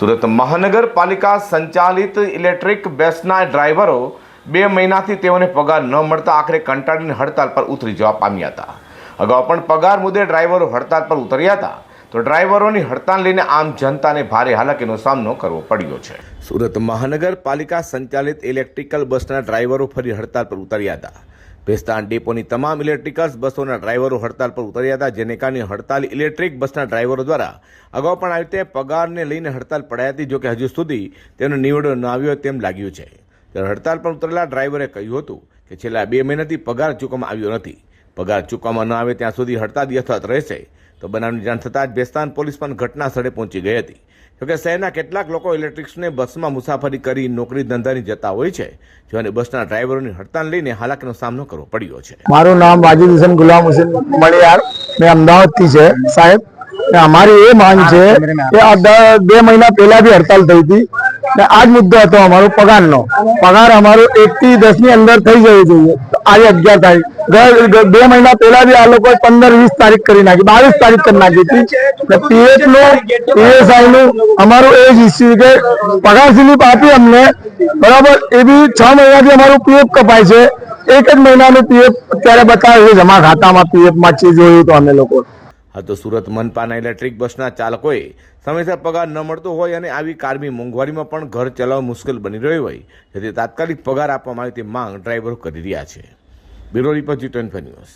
સુરત મહાનગરપાલિકા સંચાલિત ઇલેક્ટ્રિક બસના ડ્રાઈવરો બે મહિનાથી તેઓને પગાર ન મળતા આખરે કંટાળીને હડતાલ પર ઉતરી જવા પામ્યા હતા. અગાઉ પણ પગાર મુદ્દે ડ્રાઈવરો હડતાલ પર ઉતર્યા હતા. તો ડ્રાઈવરોની હડતાલ લઈને આમ જનતાને ભારે હાલાકીનો સામનો કરવો પડ્યો છે. સુરત મહાનગરપાલિકા સંચાલિત ઇલેક્ટ્રિકલ બસના ડ્રાઈવરો ફરી હડતાલ પર ઉતર્યા હતા. ભેસ્તાન ડેપોની તમામ ઇલેક્ટ્રિકલ્સ બસોના ડ્રાઈવરો હડતાલ પર ઉતર્યા હતા, જેને કારણે હડતાલ ઇલેક્ટ્રિક બસના ડ્રાઈવરો દ્વારા અગાઉ પણ આવી રીતે પગારને લઈને હડતાલ પડાઈ હતી, જોકે હજુ સુધી તેનો નિવડો ન આવ્યો તેમ લાગ્યું છે. ત્યારે હડતાલ પર ઉતરેલા ડ્રાઈવરે કહ્યું હતું કે છેલ્લા બે મહિનાથી પગાર ચૂકવવામાં આવ્યો નથી. પગાર ચૂકવવામાં ન આવે ત્યાં સુધી હડતાલ યથાવત રહેશે. તો બનાવની જાણ થતાં જ ભેસ્તાન પોલીસ પણ ઘટના પહોંચી ગઈ હતી. જોકે શહેરના કેટલાક લોકો ઇલેક્ટ્રિક્સને બસમાં મુસાફરી કરી નોકરી ધંધાની જતા હોય છે જેને બસના ડ્રાઈવરોની હડતાલ લઈને હાલાકીનો સામનો કરવો પડ્યો છે. મારું નામ વાજીદ હુસેન ગુલામ હુસેન મણિયાર મેં અમદાવાદથી છે, સાહેબ. અમારી એ માંગ છે કે બે મહિના પહેલા બી હડતાલ થઈ હતી. આ જ મુદ્દો હતો અમારો પગારનો. પગાર અમારો એક થી દસની અંદર થઈ જવું જોઈએ આજે અગિયાર તારીખ. બે મહિના પહેલા બી આ લોકો પંદર વીસ તારીખ કરી નાખી, બાવીસ તારીખ કરી નાખી હતી. ને પીએફનું પીએસઆઈ નું અમારું એ જ ઇસ્યુ કે પગાર સ્લીપ આપી અમને. બરાબર? એ બી છ મહિનાથી અમારું પીએફ કપાય છે. એક જ મહિનાનું પીએફ અત્યારે બતાવે છે. જમા ખાતામાં પીએફમાં છે જોયું તો અમે લોકો હા, તો સુરત મનપાના ઇલેક્ટ્રિક બસના ચાલકોએ સમયસર પગાર ન મળતો હોય અને આવી કારમી મોંઘવારીમાં પણ ઘર ચલાવવું મુશ્કેલ બની રહ્યું હોય, જેથી તાત્કાલિક પગાર આપવામાં આવે તે માંગ ડ્રાઈવરો કરી રહ્યા છે. Bureau report G twenty news.